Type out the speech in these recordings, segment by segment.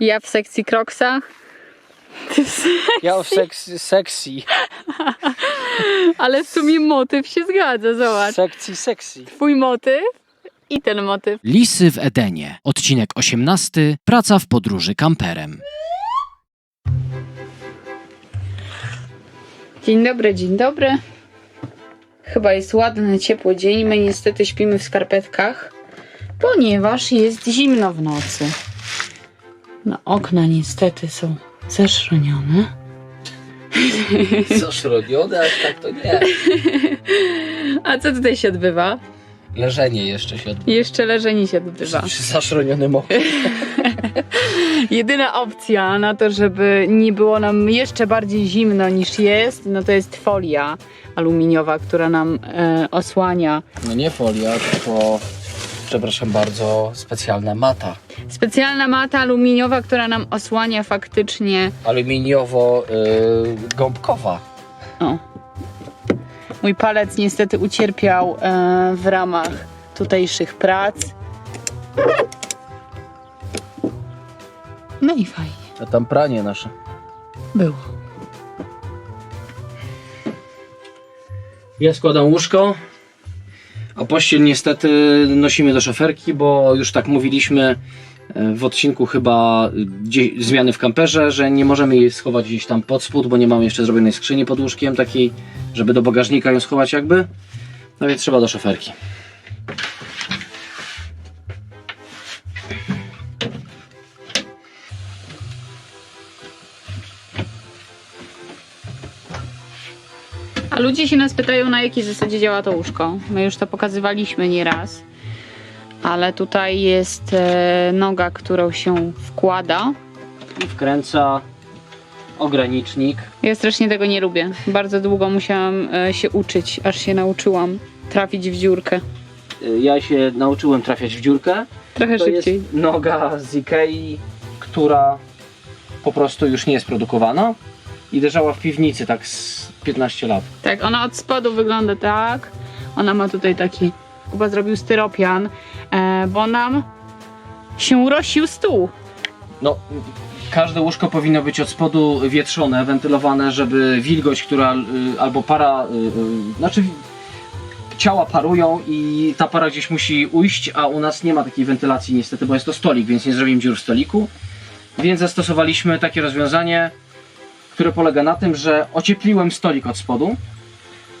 Ja w sekcji kroksach. Ty w se- Ja w seks, sexy. Ale w sumie motyw się zgadza, zobacz. Sekcji sexy. Twój motyw i ten motyw. Lisy w Edenie. Odcinek 18. Praca w podróży kamperem. Dzień dobry, dzień dobry. Chyba jest ładny, ciepły dzień. My niestety śpimy w skarpetkach, ponieważ jest zimno w nocy. No, okna niestety są zaszronione. Zaszronione, aż tak to nie. A co tutaj się odbywa? Leżenie jeszcze się odbywa. Jeszcze leżenie się odbywa. Przy zaszronionym oku. Jedyna opcja na to, żeby nie było nam jeszcze bardziej zimno niż jest, no to jest folia aluminiowa, która nam e, osłania. No nie folia, tylko przepraszam bardzo, specjalna mata. Specjalna mata aluminiowa, która nam osłania faktycznie. Aluminiowo-gąbkowa. O. Mój palec niestety ucierpiał e, w ramach tutejszych prac. No i fajnie. A tam pranie nasze. Było. Ja składam łóżko, a pościel niestety nosimy do szoferki, bo już tak mówiliśmy e, w odcinku chyba gdzie, zmiany w kamperze, że nie możemy jej schować gdzieś tam pod spód, bo nie mamy jeszcze zrobionej skrzyni pod łóżkiem takiej, żeby do bagażnika ją schować jakby. No więc trzeba do szoferki. A ludzie się nas pytają, na jakiej zasadzie działa to łóżko. My już to pokazywaliśmy nieraz. Ale tutaj jest e, noga, którą się wkłada. I wkręca ogranicznik. Ja strasznie tego nie lubię. Bardzo długo musiałam e, się uczyć, aż się nauczyłam trafić w dziurkę. Y, Ja się nauczyłem trafiać w dziurkę. Trochę To szybciej. jest noga z Ikei, która po prostu już nie jest produkowana i leżała w piwnicy tak z 15 lat. Tak, ona od spodu wygląda tak. Ona ma tutaj taki. Kuba zrobił styropian, e, bo nam się rosił stół. No, każde łóżko powinno być od spodu wietrzone, wentylowane, żeby wilgoć, która y, albo para, y, y, znaczy ciała parują i ta para gdzieś musi ujść, a u nas nie ma takiej wentylacji niestety, bo jest to stolik, więc nie zrobimy dziur w stoliku. Więc zastosowaliśmy takie rozwiązanie, które polega na tym, że ociepliłem stolik od spodu,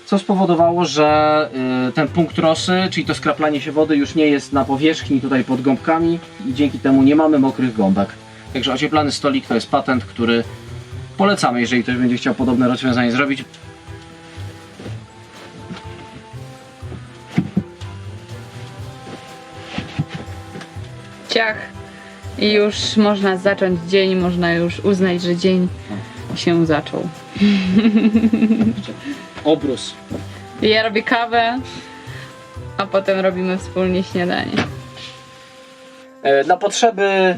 co spowodowało, że y, ten punkt rosy, czyli to skraplanie się wody już nie jest na powierzchni tutaj pod gąbkami i dzięki temu nie mamy mokrych gąbek. Także ocieplany stolik to jest patent, który polecamy, jeżeli ktoś będzie chciał podobne rozwiązanie zrobić. Ciach. I już można zacząć dzień, można już uznać, że dzień się zaczął. Obrus. Ja robię kawę, a potem robimy wspólnie śniadanie. E, Na potrzeby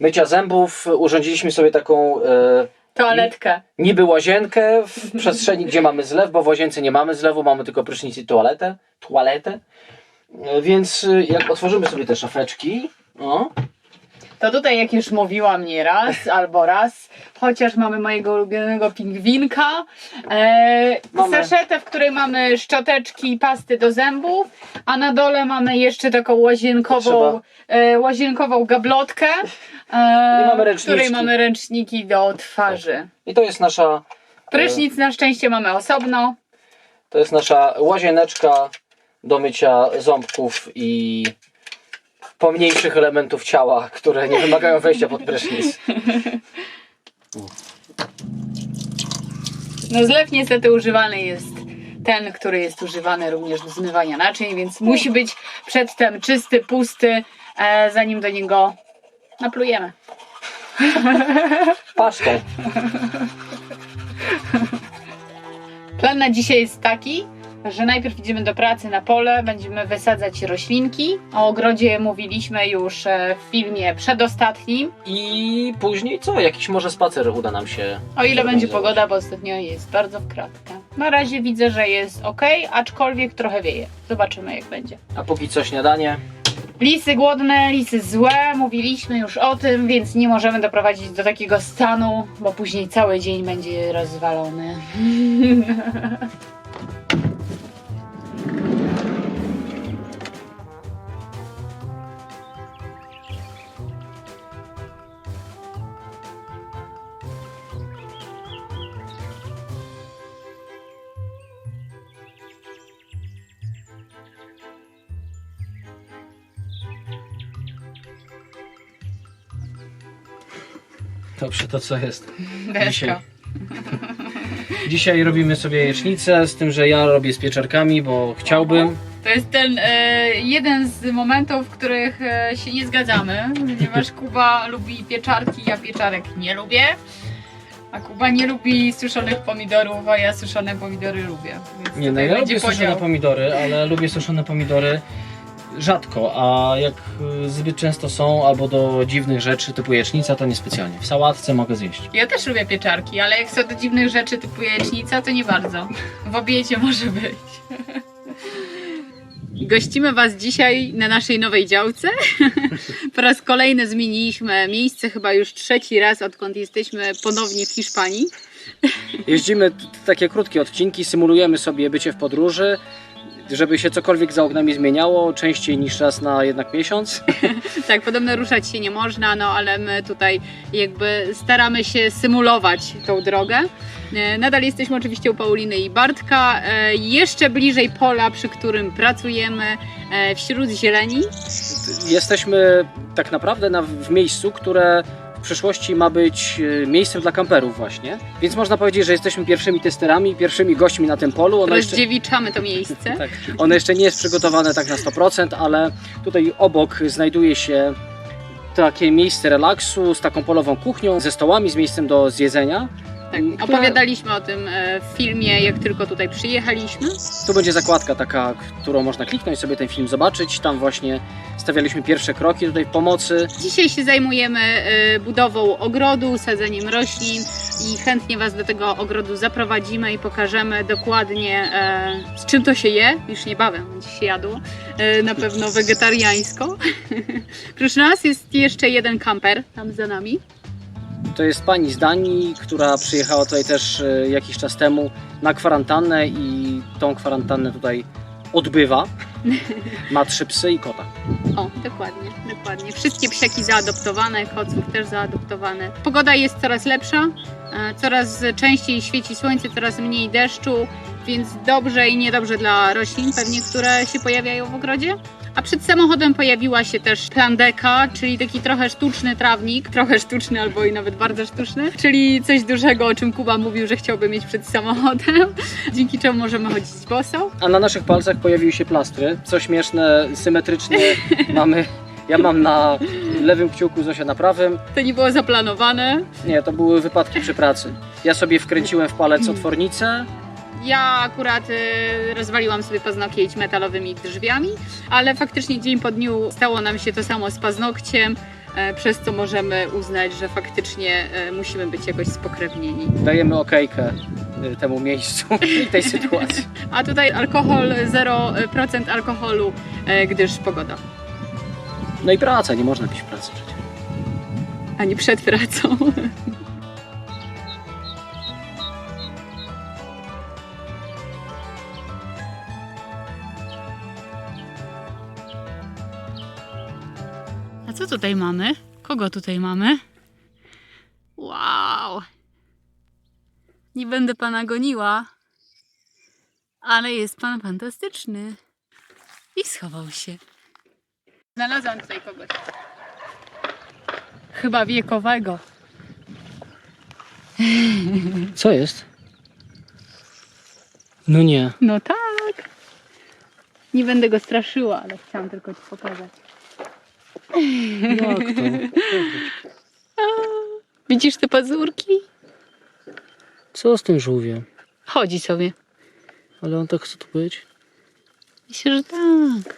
mycia zębów urządziliśmy sobie taką e, Toaletkę. niby łazienkę w przestrzeni, gdzie mamy zlew, bo w łazience nie mamy zlewu, mamy tylko prysznic i toaletę. Toaletę. E, Więc e, jak otworzymy sobie te szafeczki, o, To tutaj, jak już mówiłam nie raz albo raz, chociaż mamy mojego ulubionego pingwinka, e, Mamy- saszetę, w której mamy szczoteczki i pasty do zębów, a na dole mamy jeszcze taką łazienkową, e, łazienkową gablotkę, I mamy e, w której mamy ręczniki do twarzy. i to jest nasza Prysznic na szczęście mamy osobno. To jest nasza łazieneczka do mycia ząbków i pomniejszych elementów ciała, które nie wymagają wejścia pod prysznic. No zlew niestety używany jest ten, który jest używany również do zmywania naczyń, więc musi być przedtem czysty, pusty, e, zanim do niego naplujemy. Pasztą. Plan na dzisiaj jest taki, że najpierw idziemy do pracy na pole, będziemy wysadzać roślinki. O ogrodzie mówiliśmy już e, w filmie przedostatnim. I później co? Jakiś może spacer uda nam się. O ile będzie pogoda, bo ostatnio jest bardzo w kratkę. Na razie widzę, że jest ok, aczkolwiek trochę wieje. Zobaczymy jak będzie. A póki co śniadanie. Lisy głodne, lisy złe, mówiliśmy już o tym, więc nie możemy doprowadzić do takiego stanu, bo później cały dzień będzie rozwalony. Dobrze, to co jest? Dzisiaj. Dzisiaj robimy sobie jajecznicę, z tym, że ja robię z pieczarkami, bo chciałbym. To jest ten e, jeden z momentów, w których e, się nie zgadzamy, ponieważ Kuba lubi pieczarki, ja pieczarek nie lubię. A Kuba nie lubi suszonych pomidorów, a ja suszone pomidory lubię. Więc Nie, no tutaj ja będzie lubię suszone podział. pomidory, ale lubię suszone pomidory rzadko, a jak y, zbyt często są albo do dziwnych rzeczy typu jajecznica, to niespecjalnie. W sałatce mogę zjeść. Ja też lubię pieczarki, ale jak są do dziwnych rzeczy typu jajecznica, to nie bardzo. W obiedzie może być. Gościmy Was dzisiaj na naszej nowej działce. Po raz kolejny zmieniliśmy miejsce, chyba już trzeci raz, odkąd jesteśmy ponownie w Hiszpanii. Jeździmy takie krótkie odcinki, symulujemy sobie bycie w podróży, żeby się cokolwiek za oknami zmieniało, częściej niż raz na jednak miesiąc. Tak, podobno ruszać się nie można, no ale my tutaj jakby staramy się symulować tą drogę. E, Nadal jesteśmy oczywiście u Pauliny i Bartka, e, jeszcze bliżej pola, przy którym pracujemy, e, wśród zieleni. Jesteśmy tak naprawdę na, w miejscu, które w przyszłości ma być e, miejscem dla kamperów właśnie. Więc można powiedzieć, że jesteśmy pierwszymi testerami, pierwszymi gośćmi na tym polu. Ono jeszcze, Rozdziewiczamy to miejsce. tak, ono jeszcze nie jest przygotowane tak na 100%, ale tutaj obok znajduje się takie miejsce relaksu z taką polową kuchnią, ze stołami, z miejscem do zjedzenia. Tak, które- opowiadaliśmy o tym e, w filmie, jak tylko tutaj przyjechaliśmy. Tu będzie zakładka taka, którą można kliknąć, sobie ten film zobaczyć. Tam właśnie stawialiśmy pierwsze kroki tutaj pomocy. Dzisiaj się zajmujemy e, budową ogrodu, sadzeniem roślin i chętnie Was do tego ogrodu zaprowadzimy i pokażemy dokładnie e, z czym to się je. Już niebawem będzie się jadło. Na pewno wegetariańsko. Prócz nas jest jeszcze jeden kamper tam za nami. To jest pani z Danii, która przyjechała tutaj też e, jakiś czas temu na kwarantannę i tą kwarantannę tutaj odbywa. Ma trzy psy i kota. O, dokładnie, dokładnie. Wszystkie psiaki zaadoptowane, koców też zaadoptowane. Pogoda jest coraz lepsza, e, coraz częściej świeci słońce, coraz mniej deszczu, więc dobrze i niedobrze dla roślin pewnie, które się pojawiają w ogrodzie. A przed samochodem pojawiła się też plandeka, czyli taki trochę sztuczny trawnik, trochę sztuczny albo i nawet bardzo sztuczny, czyli coś dużego, o czym Kuba mówił, że chciałby mieć przed samochodem, dzięki czemu możemy chodzić boso. A na naszych palcach pojawiły się plastry. Co śmieszne, symetrycznie mamy. Ja mam na lewym kciuku, Zosia na prawym. To nie było zaplanowane, Nie, to były wypadki przy pracy. Ja sobie wkręciłem w palec otwornicę. Ja akurat y, rozwaliłam sobie paznokieć metalowymi drzwiami, ale faktycznie dzień po dniu stało nam się to samo z paznokciem, e, przez co możemy uznać, że faktycznie e, musimy być jakoś spokrewnieni. Dajemy okejkę y, temu miejscu i tej sytuacji. A tutaj alkohol, 0% alkoholu, e, gdyż pogoda. No i praca, nie można pić w pracy przecież. Ani przed pracą. co tutaj mamy? Kogo tutaj mamy? Wow! Nie będę pana goniła, ale jest pan fantastyczny. I schował się. Znalazłam tutaj kogoś. Chyba wiekowego. Co jest? No nie. No tak. Nie będę go straszyła, ale chciałam tylko ci pokazać. Jak to? Widzisz te pazurki? Co z tym żółwiem? Chodzi sobie. Ale on tak chce tu być. Myślę, że tak.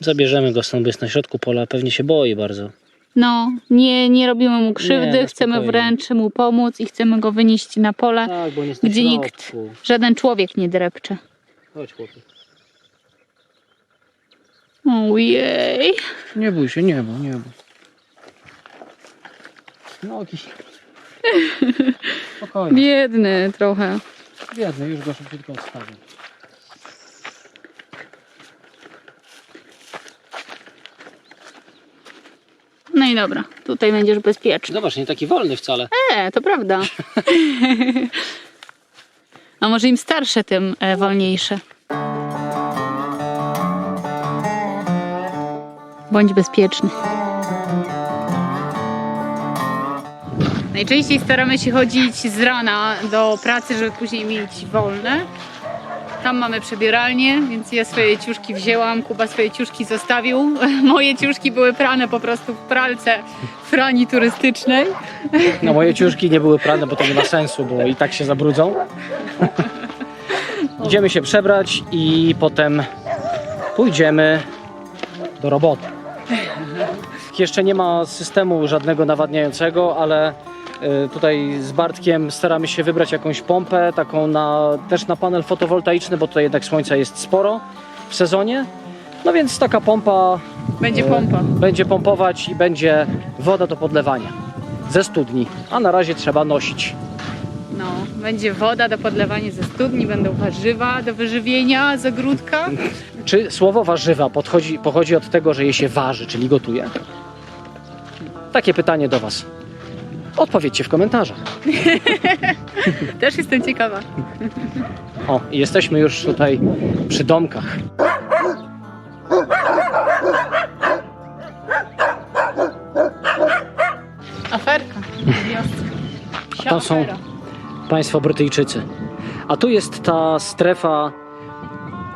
Zabierzemy go stąd, bo jest na środku pola, pewnie się boi bardzo. No, nie, nie robimy mu krzywdy, Nie, no chcemy spokojnie. wręcz mu pomóc i chcemy go wynieść na pole. Tak, bo on jest na Gdzie nikt- środku. Żaden człowiek nie drepcze. Chodź chłopie. Ojej. Nie bój się, nie bój, nie bój. Nogi. Spokojnie, Biedny trochę. biedny, już go szybciutko odstawię. No i dobra, tutaj będziesz bezpieczny. Zobacz, nie taki wolny wcale. E, to prawda. A może im starsze, tym e, wolniejsze. Bądź bezpieczny. Najczęściej staramy się chodzić z rana do pracy, żeby później mieć wolne. Tam mamy przebieralnię, więc ja swoje ciuszki wzięłam, Kuba swoje ciuszki zostawił. Moje ciuszki były prane po prostu w pralce frani turystycznej. No moje ciuszki nie były prane, bo to nie ma sensu, bo i tak się zabrudzą. Idziemy się przebrać i potem pójdziemy do roboty. Jeszcze nie ma systemu żadnego nawadniającego, ale y, tutaj z Bartkiem staramy się wybrać jakąś pompę, taką na, też na panel fotowoltaiczny, bo tutaj jednak słońca jest sporo w sezonie. No więc taka pompa Będzie e, pompa. będzie pompować i będzie woda do podlewania ze studni, a na razie trzeba nosić. No, będzie woda do podlewania ze studni, będą warzywa do wyżywienia z ogródka. Czy słowo warzywa podchodzi, pochodzi od tego, że je się waży, czyli gotuje? Takie pytanie do Was. Odpowiedzcie w komentarzach. Też jestem ciekawa. O, i jesteśmy już tutaj przy domkach. Aferka. A to są Państwo Brytyjczycy. A tu jest ta strefa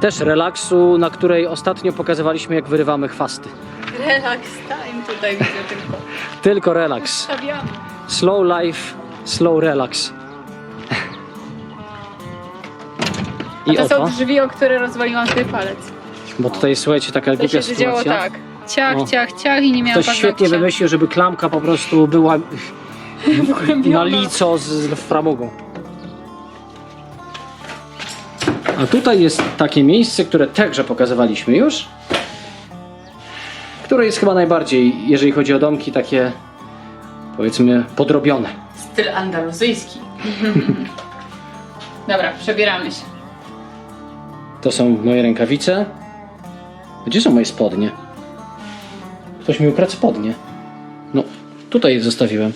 też relaksu, na której ostatnio pokazywaliśmy, jak wyrywamy chwasty. Relax time tutaj widzę tylko. Tylko relaks. Stawiamy. Slow life, slow relax. I To oto, są drzwi, o które rozwaliłam sobie palec. bo tutaj słuchajcie, taka To głupia się działo sytuacja. tak. Ciach, ciach, ciach i nie miałam Ktoś świetnie paznokcia. wymyślił, żeby klamka po prostu była na lico z, z framugą. A tutaj jest takie miejsce, które także pokazywaliśmy już. Które jest chyba najbardziej, jeżeli chodzi o domki, takie powiedzmy podrobione. Styl andaluzyjski. Dobra, przebieramy się. To są moje rękawice. Gdzie są moje spodnie? Ktoś mi ukradł spodnie. No, tutaj je zostawiłem.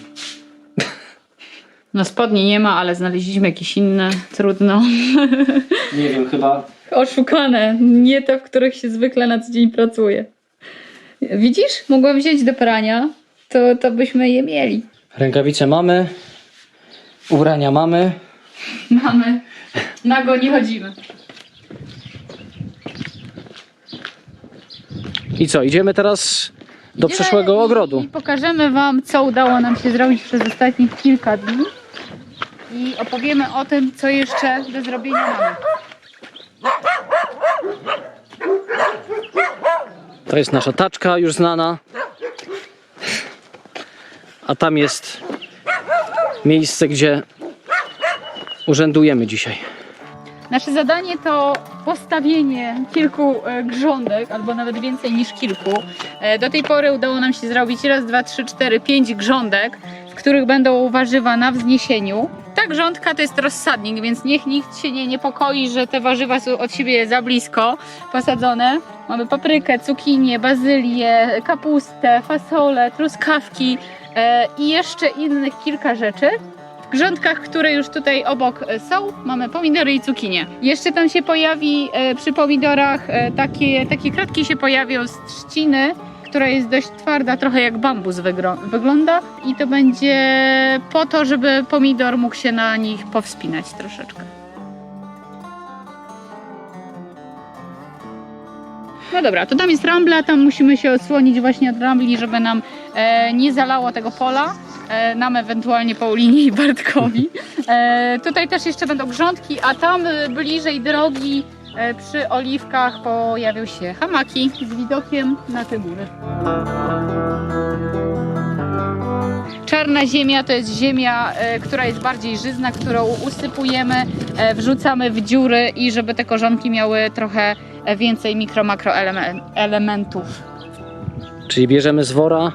No spodni nie ma, ale znaleźliśmy jakieś inne. Trudno. Nie wiem, chyba Oszukane. Nie te, w których się zwykle na co dzień pracuje. Widzisz? Mogłam wziąć do prania, to, to byśmy je mieli. rękawice mamy, ubrania mamy. Mamy. Nago nie chodzimy. I co, idziemy teraz do Idziemy przyszłego i- ogrodu. I pokażemy Wam, co udało nam się zrobić przez ostatnich kilka dni. I opowiemy o tym, co jeszcze do zrobienia mamy. To jest nasza taczka już znana. A tam jest miejsce, gdzie urzędujemy dzisiaj. Nasze zadanie to postawienie kilku e, grządek, albo nawet więcej niż kilku. E, Do tej pory udało nam się zrobić raz, dwa, trzy, cztery, pięć grządek, w których będą warzywa na wzniesieniu. Ta grządka to jest rozsadnik, więc niech nikt się nie niepokoi, że te warzywa są od siebie za blisko posadzone. Mamy paprykę, cukinię, bazylię, kapustę, fasolę, truskawki e, i jeszcze innych kilka rzeczy. W grządkach, które już tutaj obok e, są, mamy pomidory i cukinie. Jeszcze tam się pojawi e, przy pomidorach e, takie, takie kratki się pojawią z trzciny, która jest dość twarda, trochę jak bambus wygląda i to będzie po to, żeby pomidor mógł się na nich powspinać troszeczkę. No dobra, to tam jest rambla, tam musimy się odsłonić właśnie od rambli, żeby nam e, nie zalało tego pola. E, nam ewentualnie Paulinie i Bartkowi. E, tutaj też jeszcze będą grządki, a tam e, bliżej drogi przy oliwkach pojawią się hamaki z widokiem na te góry. Czarna ziemia to jest ziemia, e, która jest bardziej żyzna, którą usypujemy, e, wrzucamy w dziury i żeby te korzonki miały trochę e, więcej mikro, makro eleme- elementów. Czyli bierzemy z wora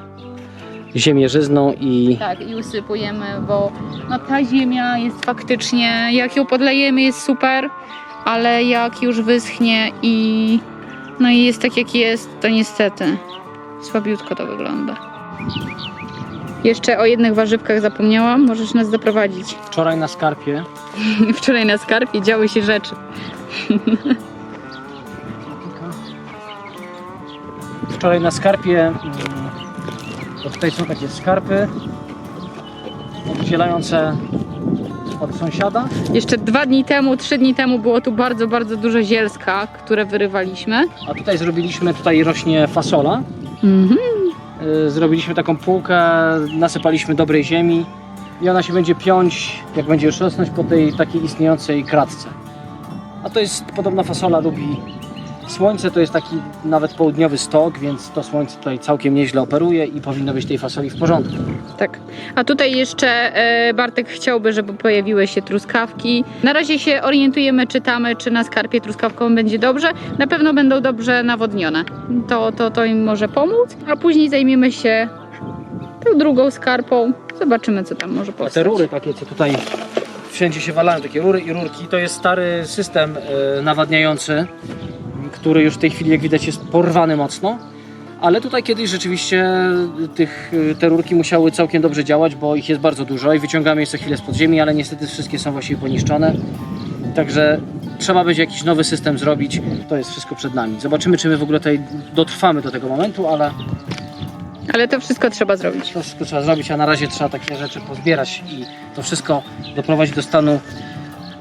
ziemię żyzną i Tak, i usypujemy, bo no, ta ziemia jest faktycznie, jak ją podlejemy jest super, ale jak już wyschnie i no i jest tak jak jest, to niestety słabiutko to wygląda. Jeszcze o jednych warzywkach zapomniałam, możesz nas zaprowadzić. wczoraj na skarpie Wczoraj na skarpie działy się rzeczy. Wczoraj na skarpie, mm, bo tutaj są takie skarpy oddzielające od sąsiada. Jeszcze dwa dni temu, trzy dni temu było tu bardzo, bardzo dużo zielska, które wyrywaliśmy. A tutaj zrobiliśmy, tutaj rośnie fasola. Mhm. Y, Zrobiliśmy taką półkę, nasypaliśmy dobrej ziemi i ona się będzie piąć, jak będzie już rosnąć po tej takiej istniejącej kratce. A to jest podobna fasola, lubi słońce, to jest taki nawet południowy stok, więc to słońce tutaj całkiem nieźle operuje i powinno być tej fasoli w porządku. Tak. A tutaj jeszcze e, Bartek chciałby, żeby pojawiły się truskawki. Na razie się orientujemy, czytamy, czy na skarpie truskawką będzie dobrze. Na pewno będą dobrze nawodnione. To, to, to im może pomóc. A później zajmiemy się tą drugą skarpą. Zobaczymy, co tam może A powstać. te rury takie, co tutaj wszędzie się walają, takie rury i rurki, to jest stary system e, nawadniający, który już w tej chwili, jak widać, jest porwany mocno. Ale tutaj kiedyś rzeczywiście tych, e, te rurki musiały całkiem dobrze działać, bo ich jest bardzo dużo i wyciągamy je co chwilę z podziemi, ale niestety wszystkie są właściwie poniszczone. Także trzeba będzie jakiś nowy system zrobić. To jest wszystko przed nami. Zobaczymy, czy my w ogóle tutaj dotrwamy do tego momentu, ale Ale to wszystko trzeba zrobić. to wszystko trzeba zrobić, a na razie trzeba takie rzeczy pozbierać i to wszystko doprowadzić do stanu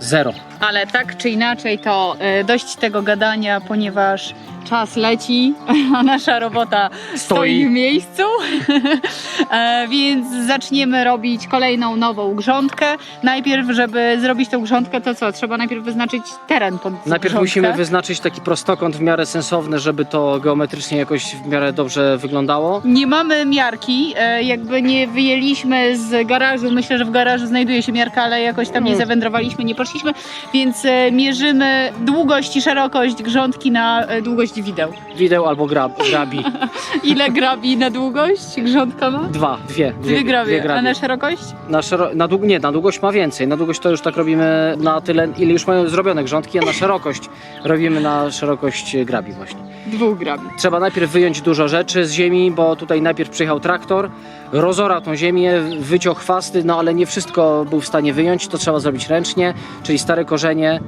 zero. Ale tak czy inaczej, to e, dość tego gadania, ponieważ czas leci, a nasza robota stoi, Stoi. w miejscu. e, więc zaczniemy robić kolejną nową grządkę. Najpierw, żeby zrobić tą grządkę, to co? Trzeba najpierw wyznaczyć teren pod Najpierw grządkę. musimy wyznaczyć taki prostokąt w miarę sensowny, żeby to geometrycznie jakoś w miarę dobrze wyglądało. Nie mamy miarki, e, jakby nie wyjęliśmy z garażu. Myślę, że w garażu znajduje się miarka, ale jakoś tam nie Mm. zawędrowaliśmy, nie poszliśmy, więc e, mierzymy długość i szerokość grządki na e, długość wideł. Wideł albo grab, grabi. Ile grabi na długość grządka ma? Dwa, dwie. Dwie, grabie. grabie. A na szerokość? Na szero... na dług... Nie, na długość ma więcej. Na długość to już tak robimy na tyle, ile już mają zrobione grządki, a na szerokość robimy na szerokość grabi właśnie. Dwóch grabi. Trzeba najpierw wyjąć dużo rzeczy z ziemi, bo tutaj najpierw przyjechał traktor, rozorał tą ziemię, wyciął chwasty, no ale nie wszystko był w stanie wyjąć, to trzeba zrobić ręcznie, czyli stare korzenie,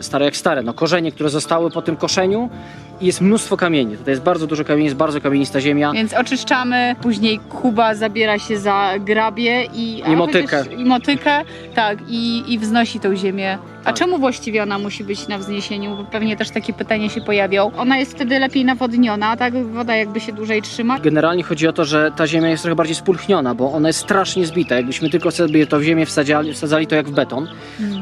stare jak stare, no korzenie, które zostały po tym koszeniu i jest mnóstwo kamieni. Tutaj jest bardzo dużo kamieni, jest bardzo kamienista ziemia. Więc oczyszczamy, później Kuba zabiera się za grabie i, a I motykę. chociaż- I motykę, tak, i, i wznosi tą ziemię. A Tak. czemu właściwie ona musi być na wzniesieniu? Bo pewnie też takie pytania się pojawią. Ona jest wtedy lepiej nawodniona, tak? Woda jakby się dłużej trzyma. Generalnie chodzi o to, że ta ziemia jest trochę bardziej spulchniona, bo ona jest strasznie zbita. Jakbyśmy tylko sobie to w ziemię wsadzali, wsadzali to jak w beton,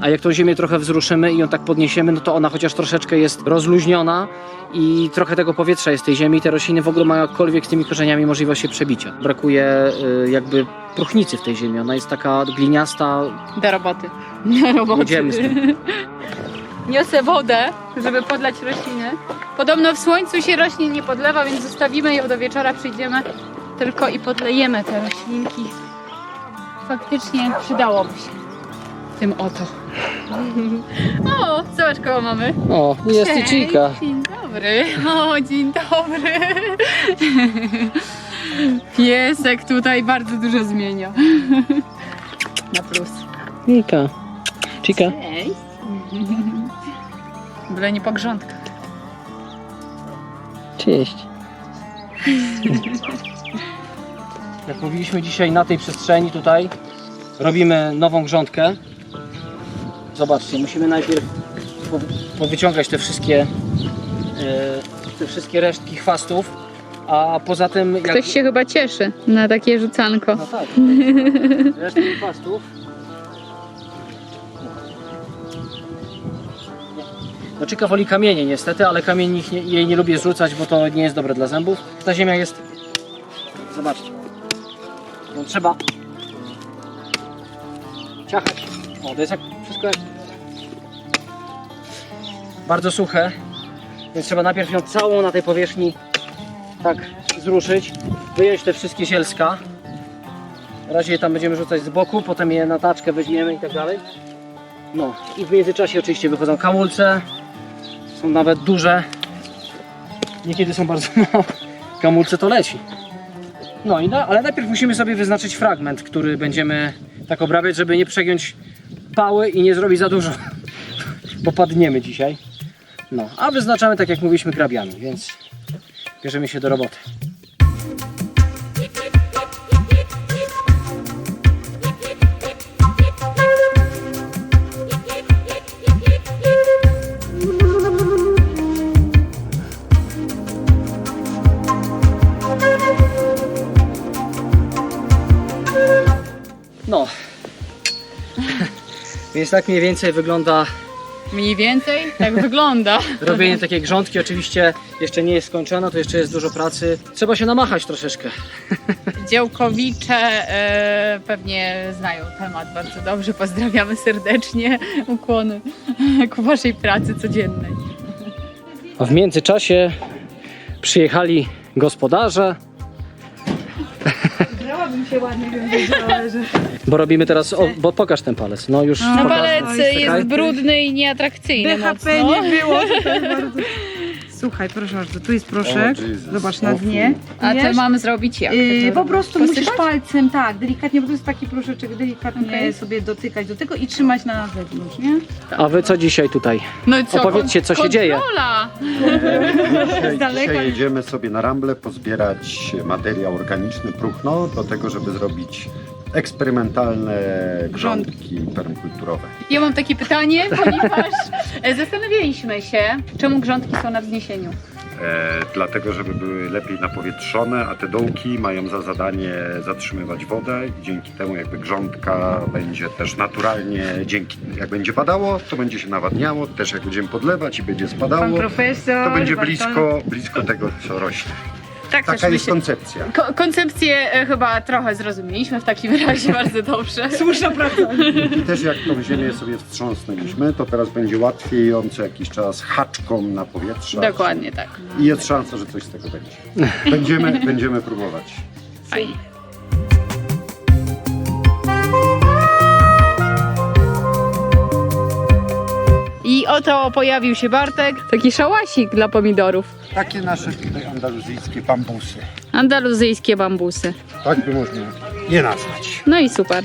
a jak tą ziemię trochę wzruszymy i ją tak podniesiemy, no to ona chociaż troszeczkę jest rozluźniona i trochę tego powietrza jest tej ziemi. Te rośliny w ogóle mają jakkolwiek z tymi korzeniami możliwość się przebicia. Brakuje y, jakby próchnicy w tej ziemi. Ona jest taka gliniasta. Do roboty. Do roboty. Niosę wodę, żeby podlać rośliny. Podobno w słońcu się roślin nie podlewa, więc zostawimy ją do wieczora, przyjdziemy tylko i podlejemy te roślinki. Faktycznie przydałoby się. Tym oto. O, zobacz kogo mamy. O, jest Cześć, Dzień dobry. O, dzień dobry. Piesek tutaj bardzo dużo zmienia. Na plus. Nika. Cika. Cześć. Byle nie pogrządka. Cześć. Jak mówiliśmy dzisiaj na tej przestrzeni tutaj, robimy nową grządkę. Zobaczcie, musimy najpierw po- powyciągać te wszystkie, e, te wszystkie resztki chwastów, a poza tym... Jak... Ktoś się chyba cieszy na takie rzucanko. No tak, resztki chwastów. No Czyka woli kamienie niestety, ale kamień ich nie, jej nie lubię zrzucać, bo to nie jest dobre dla zębów. Ta ziemia jest... Zobaczcie. No trzeba... Ciachać. O, to jest jak... Wszystko. Bardzo suche. Więc trzeba najpierw ją całą na tej powierzchni tak zruszyć, wyjąć te wszystkie zielska. Razie je tam będziemy rzucać z boku, potem je na taczkę weźmiemy i tak dalej. No i w międzyczasie oczywiście wychodzą kamulce. Są nawet duże. Niekiedy są bardzo małe. Kamulce to leci. No i na, ale najpierw musimy sobie wyznaczyć fragment, który będziemy tak obrabiać, żeby nie przegiąć pały i nie zrobić za dużo. Bo padniemy dzisiaj. No, a wyznaczamy tak jak mówiliśmy grabiami, więc bierzemy się do roboty. Więc tak mniej więcej wygląda Mniej więcej tak wygląda. robienie takiej grządki. Oczywiście jeszcze nie jest skończone, to jeszcze jest dużo pracy. Trzeba się namachać troszeczkę. Działkowicze e, pewnie znają temat bardzo dobrze. Pozdrawiamy serdecznie. Ukłony ku waszej pracy codziennej. A w międzyczasie przyjechali gospodarze, Brałabym się ładnie, bym wiedziała, że... bo robimy teraz, o, bo pokaż ten palec. No już No pokaż. palec Czekaj. jest brudny i nieatrakcyjny BHP mocno. nie było. To jest bardzo... Słuchaj, proszę bardzo, tu jest proszek. Zobacz na dnie. A co Wiesz? mamy zrobić jak? Yy, po prostu musisz Posypać? palcem, tak, delikatnie, bo to jest taki proszeczek, delikatnie Okej. sobie dotykać do tego i trzymać na zewnątrz, nie? A wy co dzisiaj tutaj? No i co? Opowiedzcie, co się dzieje. Kontrola. Dzisiaj, daleka dzisiaj jedziemy sobie na Ramble pozbierać materiał organiczny, próchno, do tego, żeby zrobić eksperymentalne grządki permakulturowe. Ja mam takie pytanie, ponieważ e, zastanawialiśmy się, czemu grządki są na wzniesieniu. E, dlatego, żeby były lepiej napowietrzone, a te dołki mają za zadanie zatrzymywać wodę i dzięki temu jakby grządka będzie też naturalnie, dzięki jak będzie padało, to będzie się nawadniało, też jak będziemy podlewać i będzie Pan spadało, profesor. to będzie blisko, blisko tego, co rośnie. Tak, Taka jest koncepcja. Ko- koncepcję e, chyba trochę zrozumieliśmy w takim razie bardzo dobrze. Słuszna praca. I też jak tą ziemię sobie wstrząsnęliśmy, to teraz będzie łatwiej ją co jakiś czas haczką na powietrze. Dokładnie tak. I jest szansa, że coś z tego będzie. Będziemy, będziemy próbować. Fajnie. I oto pojawił się Bartek, taki szałasik dla pomidorów. Takie nasze tutaj andaluzyjskie bambusy. Andaluzyjskie bambusy. Tak by można je nazwać. No i super.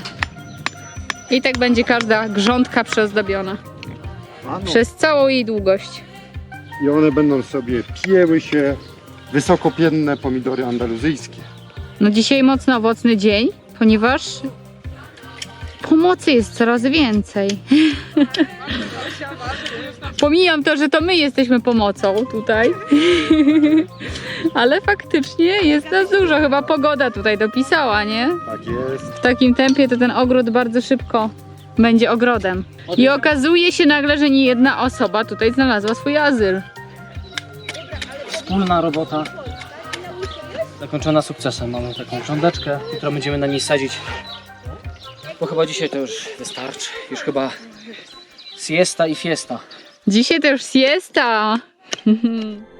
I tak będzie każda grządka przyozdobiona. Ano. Przez całą jej długość. I one będą sobie pieły się wysokopienne pomidory andaluzyjskie. No dzisiaj mocno owocny dzień, ponieważ pomocy jest coraz więcej. Pomijam to, że to my jesteśmy pomocą tutaj. Ale faktycznie jest nas dużo. Chyba pogoda tutaj dopisała, nie? Tak jest. W takim tempie to ten ogród bardzo szybko będzie ogrodem. I okazuje się nagle, że nie jedna osoba tutaj znalazła swój azyl. Wspólna robota zakończona sukcesem. Mamy taką grządeczkę, którą będziemy na niej sadzić. Bo chyba dzisiaj to już wystarczy. Już chyba siesta i fiesta. Dzisiaj to już siesta.